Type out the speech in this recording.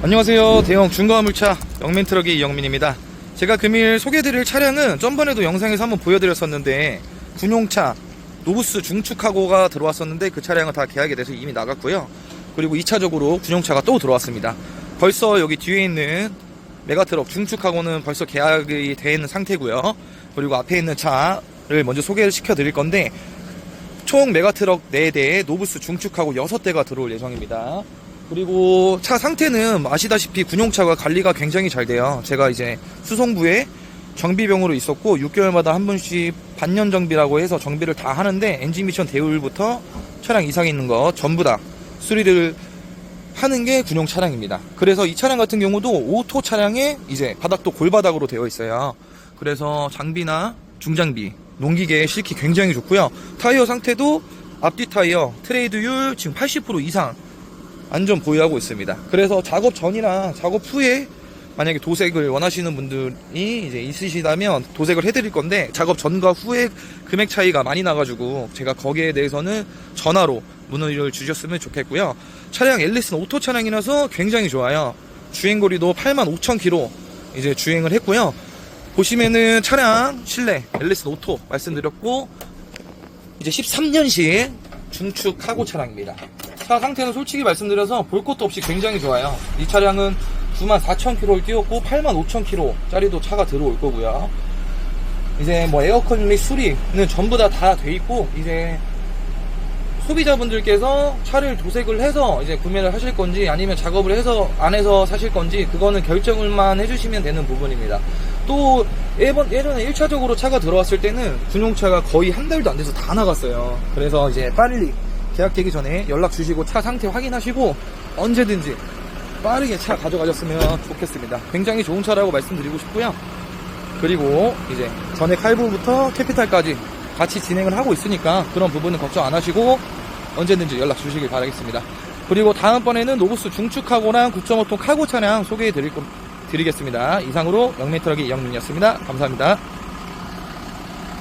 안녕하세요. 대형 중고화물차 영민트럭의 이영민입니다. 제가 금일 소개해드릴 차량은 전번에도 영상에서 한번 보여드렸었는데 군용차 노부스 중축하고가 들어왔었는데 그 차량은 다 계약이 돼서 이미 나갔고요. 그리고 2차적으로 군용차가 또 들어왔습니다. 벌써 여기 뒤에 있는 메가트럭 중축하고는 벌써 계약이 돼 있는 상태고요. 그리고 앞에 있는 차를 먼저 소개를 시켜 드릴 건데 총 메가트럭 4대에 노부스 중축하고 6대가 들어올 예정입니다. 그리고 차 상태는 아시다시피 군용차가 관리가 굉장히 잘 돼요. 제가 이제 수송부에 정비병으로 있었고 6개월마다 한 번씩 반년 정비라고 해서 정비를 다 하는데 엔진 미션 대우부터 차량 이상 있는 거 전부 다 수리를 하는 게 군용 차량입니다. 그래서 이 차량 같은 경우도 오토 차량에 이제 바닥도 골바닥으로 되어 있어요. 그래서 장비나 중장비, 농기계 실기 굉장히 좋고요. 타이어 상태도 앞뒤 타이어 트레이드율 지금 80% 이상 안전 보유하고 있습니다. 그래서 작업 전이나 작업 후에 만약에 도색을 원하시는 분들이 이제 있으시다면 도색을 해드릴 건데 작업 전과 후에 금액 차이가 많이 나가지고 제가 거기에 대해서는 전화로 문의를 주셨으면 좋겠고요. 차량 앨리스는 오토 차량이라서 굉장히 좋아요. 주행거리도 8만 5천 킬로 이제 주행을 했고요. 보시면은 차량 실내 앨리스 오토 말씀드렸고 이제 13년식 중축 카고 차량입니다. 차 상태는 솔직히 말씀드려서 볼 것도 없이 굉장히 좋아요. 이 차량은 94,000km를 뛰었고 85,000km짜리도 차가 들어올 거고요. 이제 뭐 에어컨 및 수리는 전부 다 다 돼 있고 이제 소비자분들께서 차를 도색을 해서 이제 구매를 하실 건지 아니면 작업을 해서 안 해서 사실 건지 그거는 결정을만 해주시면 되는 부분입니다. 또 예전, 예전에 1차적으로 차가 들어왔을 때는 군용차가 거의 한 달도 안 돼서 다 나갔어요. 그래서 이제 빨리 계약 되기 전에 연락 주시고 차 상태 확인하시고 언제든지 빠르게 차 가져가셨으면 좋겠습니다. 굉장히 좋은 차라고 말씀드리고 싶고요. 그리고 이제 전액 할부부터 캐피탈까지 같이 진행을 하고 있으니까 그런 부분은 걱정 안 하시고 언제든지 연락 주시길 바라겠습니다. 그리고 다음번에는 노부스 중축하고랑 9.5톤 카고 차량 소개해 드릴, 거- 드리겠습니다. 이상으로 영미트럭의 이영민이었습니다. 감사합니다.